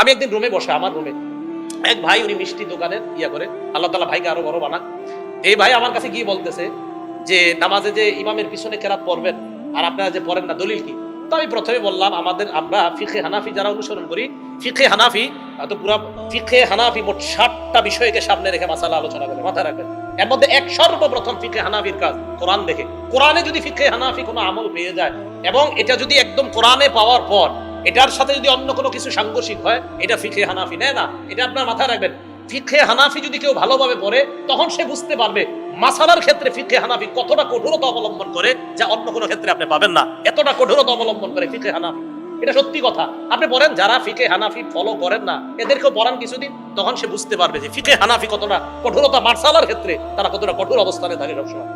আমি একদিন রুমে বসে, আমার রুমে এক ভাই, উনি মিষ্টি দোকানের ইয়া করে, আল্লাহ তালা ভাইকে আরও বড় বানাক। এই ভাই আমার কাছে গিয়ে বলতেছে যে, নামাজে যে ইমামের পিছনে কেরাত পড়বেন, আর আপনারা যে পড়েন না, দলিল কি? তো আমি প্রথমে বললাম, আমাদের আমরা ফিখে হানাফি যারা অনুসরণ করি ফিখে হানাফি, তো পুরা ফিখে হানাফি মোট ষাটটা বিষয়কে সামনে রেখে মাসালা আলোচনা করে মাথায় রাখবেন। এর মধ্যে এক সর্বপ্রথম ফিখে হানাফির কাজ, কোরআন দেখে। কোরআনে যদি ফিখে হানাফি কোনো আমল পেয়ে যায়, এবং এটা যদি একদম কোরআনে পাওয়ার পর এটার সাথে যদি অন্য কোনো কিছু সাংঘর্ষিক হয়, এটা ফিখে হানাফি, নেয় না? এটা আপনার মাথায় রাখবেন। ফিখে হানাফি যদি কেউ ভালোভাবে পড়ে, তখন সে বুঝতে পারবে মাসালার ক্ষেত্রে ফিখে হানাফি কতটা কঠোরতা অবলম্বন করে, যা অন্য কোনো ক্ষেত্রে আপনি পাবেন না। এতটা কঠোরতা অবলম্বন করে ফিখে হানাফি। এটা সত্যি কথা। আপনি বলেন যারা ফিকে হানাফি ফলো করেন না, এদেরকেও পড়ান কিছুদিন, তখন সে বুঝতে পারবে যে ফিকে হানাফি কতটা কঠোরতা মার্শালার ক্ষেত্রে তারা কতটা কঠোর অবস্থানে থাকে সবসময়।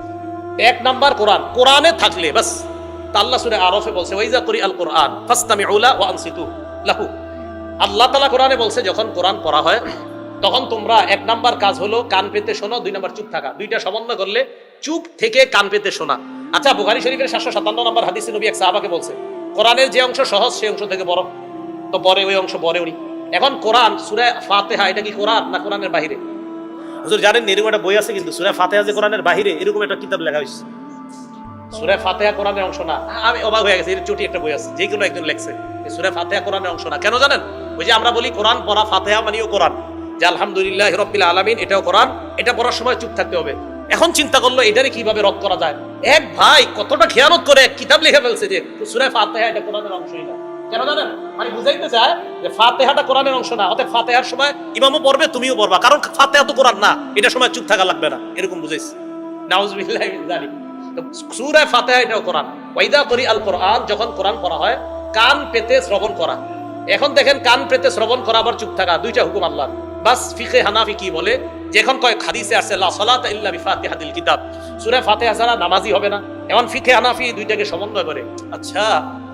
এক নাম্বার কোরআন। কোরআনে থাকলে, বাস সুরে আরফে বলছে করি আল কোরআন ফাস্তামি উলা ওয়া আনসিতু লাহু। আল্লাহ তাআলা কোরআনে বলছে, যখন কোরআন পড়া হয়, তখন তোমরা এক নাম্বার কাজ হলো কান পেতে শোনো, দুই নাম্বার চুপ থাকা। দুইটা সমন্বয় করলে চুপ থেকে কান পেতে শোনা। আচ্ছা শরীফের সাতশো সাতান্ন নম্বর হাদিসে নবী এক সাহাবাকে বলছে, কোরআনের যে অংশ সহজ সেই অংশ থেকে বড়। তো পরে ওই অংশ পরে উনি। এখন কোরআন, সুরে ফাতেহা, এটা কি কোরআন না কোরআনের বাহিরে? হুজুর, জানেন এরকম একটা বই আছে কিন্তু, সুরে ফাতেহা যে কোরআনের বাহিরে, এরকম একটা কিতাব লেখা হয়েছে সুরে ফাতেহা কোরআনের অংশ না। আমি অবাক হয়ে গেছি, এর একটা বই আছে, যে কোনো একজন লেখছে। সুরে ফাতেহা কোরআনের অংশ না। কেন জানেন? ওই যে আমরা বলি কোরআন পড়া ফাতেহা মানিও কোরআন। যে আলহামদুলিল্লাহ রব্বিল আলামিন, এটাও কোরআন, এটা পড়ার সময় চুপ থাকতে হবে। এখন চিন্তা করল, এটারে কীভাবে রদ করা যায়? এক ভাই কতটা খেয়ানত করে এক কিতাব লিখে ফেলছে যে সুরে ফাতেহা এটা কোরআনের অংশই না কেন জানেন? মানে বুঝাইতে চায় যে ফাতেহাটা কোরআনের অংশ না, অতএব ফাতেহার সময় ইমামও পড়বে, তুমিও পড়বা। কারণ ফাতেহা তো কোরআন না, এটা সময় চুপ থাকা লাগবে না। এরকম বুঝাইছি। নাউজুবিল্লাহি সূরা ফাতিহা এটাও কোরআন। ওয়াইদা করি আল কোরআন, যখন কোরআন পড়া হয়, কান পেতে শ্রবণ করা। এখন দেখেন কান পেতে শ্রবণ করা আবার চুপ থাকা, দুইটা হুকুম আল্লাহ বাস ফিকে হানাফি কি বলে? যখন কয় হাদিসে আসছে লা সালাতা ইল্লা বিফাতিহাতিল কিতাব। সূরা ফাতিহা ছাড়া নামাজই হবে না। এখন ফিকে হানাফি দুইটাকে সমন্বয় করে। আচ্ছা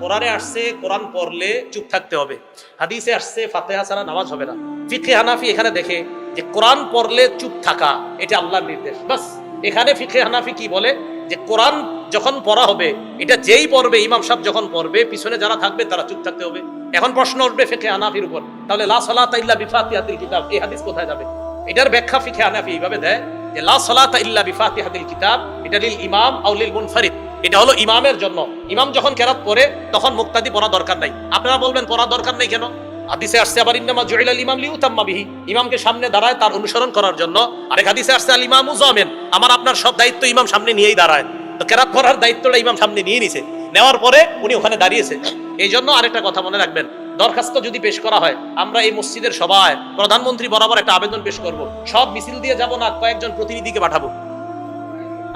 কোরআনে আসছে, কোরআন পড়লে চুপ থাকতে হবে। হাদিসে আসছে, ফাতিহা ছাড়া নামাজ হবে না। ফিকে হানাফি এখানে দেখে যে কোরআন পড়লে চুপ থাকা, এটা আল্লাহর নির্দেশ। বাস, এখানে ফিকে হানাফি কি বলে? যে কোরআন যখন পড়া হবে, এটা যেই পড়বে, ইমাম সাহেব যখন পড়বে, পিছনে যারা থাকবে, তারা চুপ থাকতে হবে। এখন প্রশ্ন উঠবে ফিকে হানাফির উপর। তাহলে লা সালাতা ইল্লা বিফাতিহাতিল কিতাব, এই হাদিস কোথায় যাবে? এটার ব্যাখ্যা ফিকে হানাফি এইভাবে দেয় যে লা সালাতা ইল্লা বিফাতিহাতিল কিতাব, এটা লিল ইমাম আও লিল মুনফারিদ। এটা হলো ইমামের জন্য ইমাম যখন কেরাত পড়ে, তখন মুক্তাদি পড়া দরকার নাই। আপনারা বলবেন পড়া দরকার নাই কেন? হাদিসে আসছে, আবার ইন্নামা জুইলাল ইমাম লিউতাম্মা বিহি। ইমামকে সামনে দাঁড়ায়, তার অনুসরণ করার জন্য। আরেক হাদিসে আসছে, আল ইমামু জামিন। আমার আপনার সব দায়িত্ব ইমাম সামনে নিয়েই দাঁড়ায়। তো কেরাত পড়ার দায়িত্বটা ইমাম সামনে নিয়ে নিছে। নেওয়ার পরে উনি ওখানে দাঁড়িয়েছে। এই জন্য আরেকটা কথা মনে রাখবেন, দরখাস্ত যদি পেশ করা হয়, আমরা এই মসজিদের সবাই প্রধানমন্ত্রী বরাবর একটা আবেদন পেশ করব। সব মিছিল দিয়ে যাব না, কয়েকজন প্রতিনিধিকে পাঠাবো।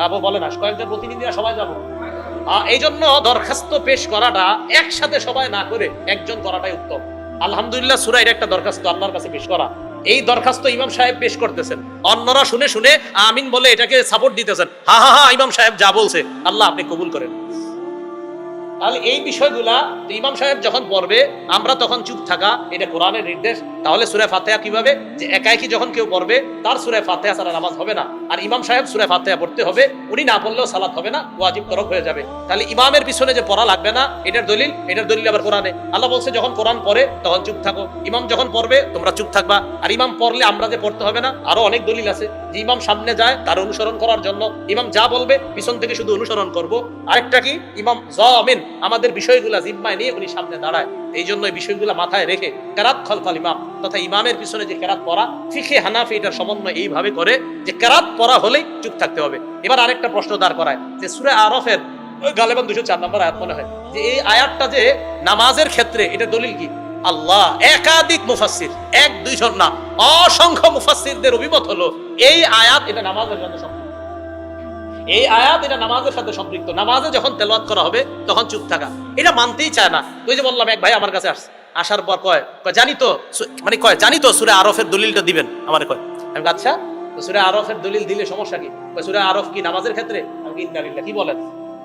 আবু বলে না কয়েকজন প্রতিনিধিরা সবাই যাব। এই জন্য দরখাস্ত পেশ করাটা একসাথে সবাই না করে একজন করাটাই উত্তম। আলহামদুলিল্লাহ সুরা একটা দরখাস্ত আল্লাহর কাছে পেশ করা। এই দরখাস্ত ইমাম সাহেব পেশ করতেছেন। অন্যরা শুনে শুনে আমিন বলে এটাকে সাপোর্ট দিতেছেন। হা হা হা, ইমাম সাহেব যা বলছে, আল্লাহ আপনি কবুল করেন। তাহলে এই বিষয়গুলা ইমাম সাহেব যখন পড়বে, আমরা তখন চুপ থাকা, এটা কোরআনের নির্দেশ। তাহলে সুরে ফাতেহা কীভাবে? যে একাই কি যখন কেউ পড়বে, তার সুরে ফাতেহা ছাড়া নামাজ হবে না। আর ইমাম সাহেব সুরে ফাতেহা পড়তে হবে, উনি না পড়লেও সালাত হবে না, ওয়াজিব তরক হয়ে যাবে। তাহলে ইমামের পিছনে যে পড়া লাগবে না, এটার দলিল এটার দলিল আবার কোরআনে। আল্লাহ বলছে, যখন কোরআন পড়ে, তখন চুপ থাকো। ইমাম যখন পড়বে, তোমরা চুপ থাকবা। আর ইমাম পড়লে আমরা যে পড়তে হবে না, আরও অনেক দলিল আছে। যে ইমাম সামনে যায়, তার অনুসরণ করার জন্য। ইমাম যা বলবে, পিছন থেকে শুধু অনুসরণ করব। আরেকটা কি? ইমাম জামিন। আমাদের বিষয়গুলা জিম্মায় নিয়ে উনি সামনে দাঁড়ায়। এই জন্য এই বিষয়গুলা মাথায় রেখে কেরাত খলফাল ইমাম তথা ইমামের পিছনে যে কেরাত পড়া, ফিখে হানাফি এটার সমন্বয় এইভাবে করে যে কেরাত পড়া হলেই চুপ থাকতে হবে। এবার আরেকটা প্রশ্ন দাঁড় করায়, যে সুরে আরফের গালেবান দুশো চার নম্বর আয়াত মনে হয়, যে এই আয়াতটা যে নামাজের ক্ষেত্রে, এটা দলিল কি? আল্লাহ একাধিক মুফাসসির, এক দুইজন না, অসংখ্য মুফাসসিরদের অভিমত হলো এই আয়াত এটা নামাজের জন্য সম্পৃক্ত এই আয়াত এটা নামাজের সাথে সম্পৃক্ত। নামাজে যখন তেলাওয়াত করা হবে, তখন চুপ থাকা। এটা মানতেই চায় না। ওই যে বললাম, এক ভাই আমার কাছে আসছে। আসার পর কয় জানি তো মানে কয়, জানি তো সুরে আরফের দলিলটা দিবেন, আমার কয়। আমি আচ্ছা সুরে আরফের দলিল দিলে সমস্যা কি? সুরে আরফ কি নামাজের ক্ষেত্রে? আমি কি কি বলেন?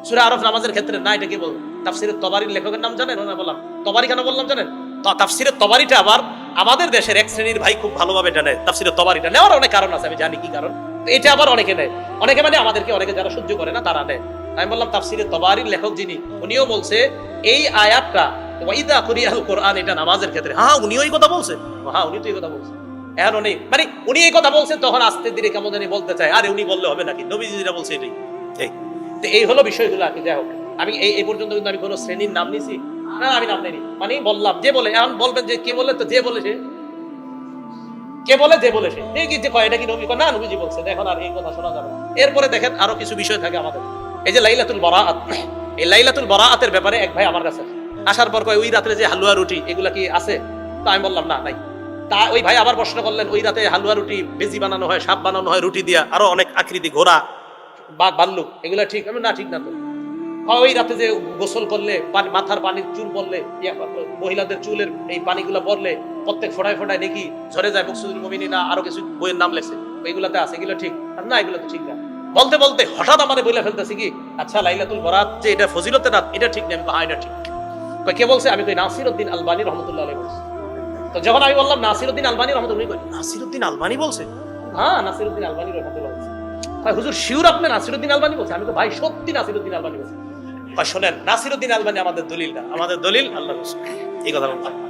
সুরে আরফ নামাজের ক্ষেত্রে? না, এটা কি বল তাফসিরের তবারির লেখকের নাম জানেন? ওনা বললাম। তবারি কেন বললাম জানেন? তো তাফসিরের তবারিটা আবার আমাদের দেশের এক শ্রেণির ভাই খুব ভালোভাবে এটা নেয় তাফসিরের তবারিটা নেওয়ার অনেক কারণ আছে, আমি জানি কি কারণ। এটা আবার অনেকে নেয়। অনেকে মানে আমাদেরকে, অনেকে যারা সহ্য করে না, তারা নেয়। আমি বললাম তাফসিরের তবারির লেখক যিনি, উনিও বলছে, এই আয়াতটা, ওয়াইদা কোরআন, এটা নামাজের ক্ষেত্রে। হ্যাঁ উনি ওই কথা হ্যাঁ উনি তো এই কথা এখন নেই মানে উনি এই কথা তখন আস্তে ধীরে কেমন জানি বলতে চায়, আরে উনি বললে হবে নাকি? নবীজি যেটা বলছে এটাই। এই। এই হলো বিষয়গুলো আর কি, যাই হোক। আমি এই এই পর্যন্ত কিন্তু আমি কোনো শ্রেণির নাম নিছি না আমি নাম নেইনি। মানে বললাম, যে বলে, এখন বলবেন যে কে বলে তো যে বলে সে কে বলে, যে বলে সে। এই কি কয়, এটা কি নবী? না, নবীজি বলছে। এখন আর এই কথা শোনা যাবে এরপরে দেখেন আরও কিছু বিষয় থাকে আমাদের। এই যে লাইলাতুল বরাআত। এই লাইলাতুল বরাআতের ব্যাপারে এক ভাই আমার কাছে আসার পর কয়, ওই রাত্রে যে হালুয়া রুটি, এগুলা কি আছে? তা আমি বললাম, না, নাই। তা ওই ভাই আবার প্রশ্ন করলেন, ওই রাতে হালুয়া রুটি বেজি বানানো হয়, সাপ বানানো হয়, রুটি দিয়া, আরও অনেক আকৃতি, ঘোড়া, বাঘ, ভাল্লুক, এগুলা ঠিক? আমি না, ঠিক না তো। ওই রাতে যে গোসল করলে মাথার পানির চুল পড়লে মহিলাদের চুলের এই পানিগুলো পড়লে প্রত্যেক ফোটায় ফোটায় নাকি ঝরে যায় মুকসুদুল না আরও কিছু বইয়ের নাম লেখছে। এইগুলাতে আছে এগুলো ঠিক। না এগুলো তো ঠিক না। বলতে বলতে হঠাৎ আমারে বলে ফেলতেছি কি আচ্ছা লাইলাতুল বরাত যে এটা ফজিলতের রাত এটা ঠিক না আমি হ্যাঁ এটা ঠিক। কে বলছে? আমি কই নাসির উদ্দিন আলবানী রহমতুল্লাহ আলাইহি বলছে। তো যখন আমি বললাম নাসির উদ্দিন আলবানী রহমতুল্লাহ কই নাসির উদ্দিন আলবানী বলছে? হ্যাঁ নাসির উদ্দিন আলবানী রহমতুল্লাহ বলছে। কয়, হুজুর শিউর আপনি নাসির উদ্দিন আলবানী বলছে? আমি তো ভাই সত্যি নাসির উদ্দিন আলবানী বলছে। কয়, শোনেন নাসির উদ্দিন আলবানী আমাদের দলিল না। আমাদের দলিল আল্লাহ এই কথা বলতে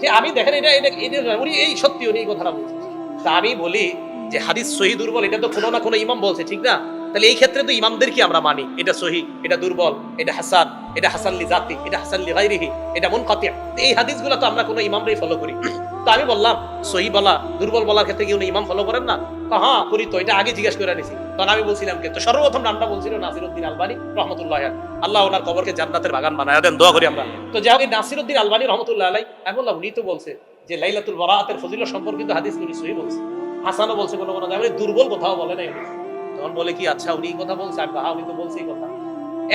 যে আমি দেখেন এটা এটা উনি এই সত্যি, উনি এই কথাটা বলছেন। তা আমি বলি যে হাদিস সহি দুর্বল, এটা তো কোনো না কোনো ইমাম বলছে, ঠিক না? তাহলে এই ক্ষেত্রে তো ইমামদের কি আমরা মানি? এটা সহি, এটা দুর্বল, এটা হাসান এটা হাসান লি জাতি, এটা হাসান লি গাইরিহি এটা মন কাতিয়া এই হাদিসগুলো তো আমরা কোনো ইমামরাই ফলো করি তো আমি বললাম, সহি বলা, দুর্বল বলার ক্ষেত্রে কি উনি ইমাম ফলো করেন না? হ্যাঁ করি তো, এটা আগে জিজ্ঞেস করে নিছি তখন আমি বলছিলাম কে? তো সর্বপ্রথম নামটা বলছিল নাসিরউদ্দিন আলবানী, রহমতুল্লাহ আল্লাহ ওনার কবরকে জান্নাতের বাগান বানায় দেন, দোয়া করি আমরা। তো যাই হোক, এই নাসিরউদ্দিন আলবানী, রহমতুল্লাহ আলাই আমি বললাম, উনি তো বলছে যে লাইলাতুল বরাআতের ফজিলত সম্পর্কিত হাদিস উনি সহি বলছে। হাসানও বলছে কোনো কোনো জায়গায় দুর্বল কোথাও বলে নাই উনি। তখন বলে কি আচ্ছা উনি কথা বলছে, আমি হ্যাঁ উনি তো বলছে কথা।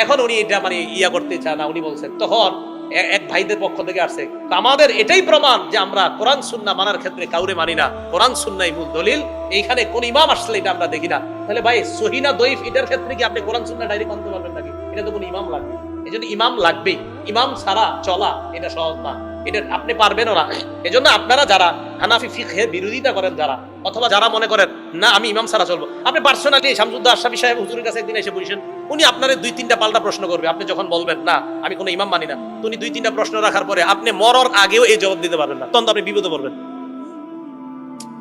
এখন উনি এটা মানে ইয়া করতে চান না, উনি বলছেন, তখন এক ভাইদের পক্ষ থেকে আসছে আমাদের এটাই প্রমাণ যে আমরা কোরআন, সুন্না মানার ক্ষেত্রে কাউরে মানি না। কোরআন, সুন্নাই মূল দলিল। এইখানে কোন ইমাম আসলে এটা আমরা দেখি না। তাহলে ভাই সহিনা দইফ এটার ক্ষেত্রে কি আপনি কোরআন, সুন্না ডাইরেক্ট মানতে পারবেন নাকি? এটা তো কোন ইমাম লাগবে। এই জন্য ইমাম লাগবেই। ইমাম ছাড়া চলা এটা সহজ না। এটা আপনি পারবেনও না। এজন্য আপনারা যারা হানাফি ফিকহের বিরোধিতা করেন যারা, অথবা যারা মনে করেন, না, আমি ইমাম ছাড়া চলবো। আপনি পার্সোনালি শামসুদ্দা আশরাফি সাহেব হুজুরের কাছে একদিন এসে বসেন। উনি আপনার দুই তিনটা পাল্টা প্রশ্ন করবে। আপনি যখন বলবেন, না, আমি কোনো ইমাম মানি না উনি দুই তিনটা প্রশ্ন রাখার পরে আপনি মরার আগেও এই জবাব দিতে পারবেন না। তখন আপনি বিপদে পড়বেন।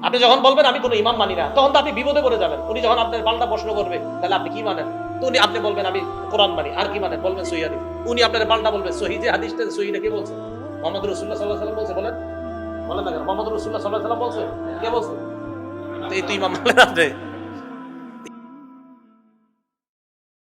আপনি যখন বলবেন, আমি কোনো ইমাম মানি না, তখন তো আপনি বিপদে পড়ে যাবেন। উনি যখন আপনার পাল্টা প্রশ্ন করবে, তাহলে আপনি কি মানেন? তো উনি আপনি বলবেন, আমি কোরআন মানি। আর কি মানেন? বলবেন সহি হাদিস। উনি আপনার পাল্টা বলবেন সহি যে হাদিসটা, সহি কে বলছে? মোহাম্মদ রসুল্লাহ সাল্লাহ সাল্লাম বলছে, বলেন। বলেন না কেন? মোহাম্মদ রসুল্লাহ সাল্লাহ সাল্লাম বলছে? কে বলছে? এই তুই ইমাম মানলেন আপনি।